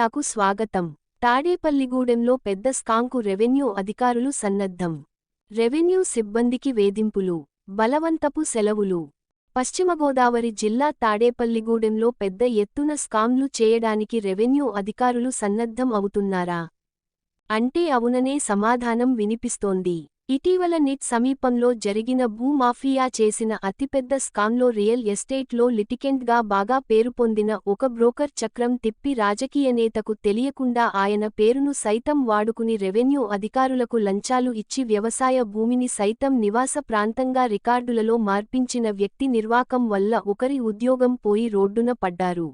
మీడియాకు స్వాగతం. తాడేపల్లిగూడెంలో పెద్ద స్కాంకు రెవెన్యూ అధికారులు సన్నద్ధం. రెవెన్యూ సిబ్బందికి వేధింపులు బలవంతపు సెలవులు. పశ్చిమగోదావరి జిల్లా తాడేపల్లిగూడెంలో పెద్ద ఎత్తున స్కామ్లు చేయడానికి రెవెన్యూ అధికారులు సన్నద్ధం అవుతున్నారా? అంటే అవుననే సమాధానం వినిపిస్తోంది. ఇటీవల నిట్ సమీపంలో జరిగిన భూమాఫియా చేసిన అతిపెద్ద స్కామ్లో రియల్ ఎస్టేట్లో లిటికెంట్గా బాగా పేరు పొందిన ఒక బ్రోకర్ చక్రం తిప్పి రాజకీయ నేతకు తెలియకుండా ఆయన పేరును సైతం వాడుకుని రెవెన్యూ అధికారులకు లంచాలు ఇచ్చి వ్యవసాయ భూమిని సైతం నివాస ప్రాంతంగా రికార్డులలో మార్పించిన వ్యక్తి నిర్వాకం వల్ల ఒకరి ఉద్యోగం పోయి రోడ్డున పడ్డారు.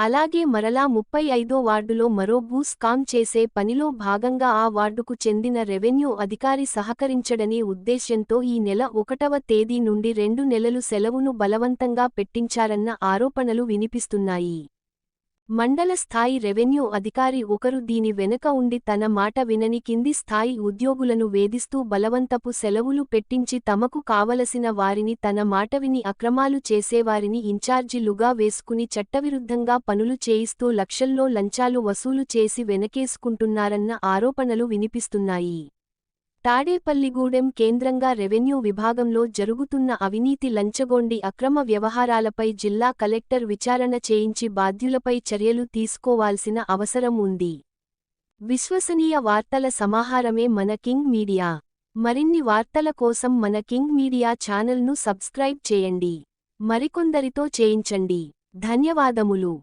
అలాగే మరలా ముప్పై ఐదో వార్డులో మరో భూ స్కామ్ చేసే పనిలో భాగంగా ఆ వార్డుకు చెందిన రెవెన్యూ అధికారి సహకరించడనే ఉద్దేశ్యంతో ఈ నెల ఒకటవ తేదీ నుండి రెండు నెలలు సెలవును బలవంతంగా పెట్టించారన్న ఆరోపణలు వినిపిస్తున్నాయి. మండల స్థాయి రెవెన్యూ అధికారి ఒకరు దీని వెనుక ఉండి తన మాట వినని కింది స్థాయి ఉద్యోగులను వేధిస్తూ బలవంతపు సెలవులు పెట్టించి తమకు కావలసిన వారిని తన మాట విని అక్రమాలు చేసేవారిని ఇన్ఛార్జీలుగా వేసుకుని చట్టవిరుద్ధంగా పనులు చేయిస్తూ లక్షల్లో లంచాలు వసూలు చేసి వెనకేసుకుంటున్నారన్న ఆరోపణలు వినిపిస్తున్నాయి. తాడేపల్లిగూడెం కేంద్రంగా రెవెన్యూ విభాగంలో జరుగుతున్న అవినీతి లంచగొండి అక్రమ వ్యవహారాలపై జిల్లా కలెక్టర్ విచారణ చేయించి బాధ్యులపై చర్యలు తీసుకోవాల్సిన అవసరం ఉంది. విశ్వసనీయ వార్తల సమాహారమే మన కింగ్ మీడియా. మరిన్ని వార్తల కోసం మన కింగ్ మీడియా ఛానల్ను సబ్స్క్రైబ్ చేయండి. మరికొందరితో చేయించండి. ధన్యవాదములు.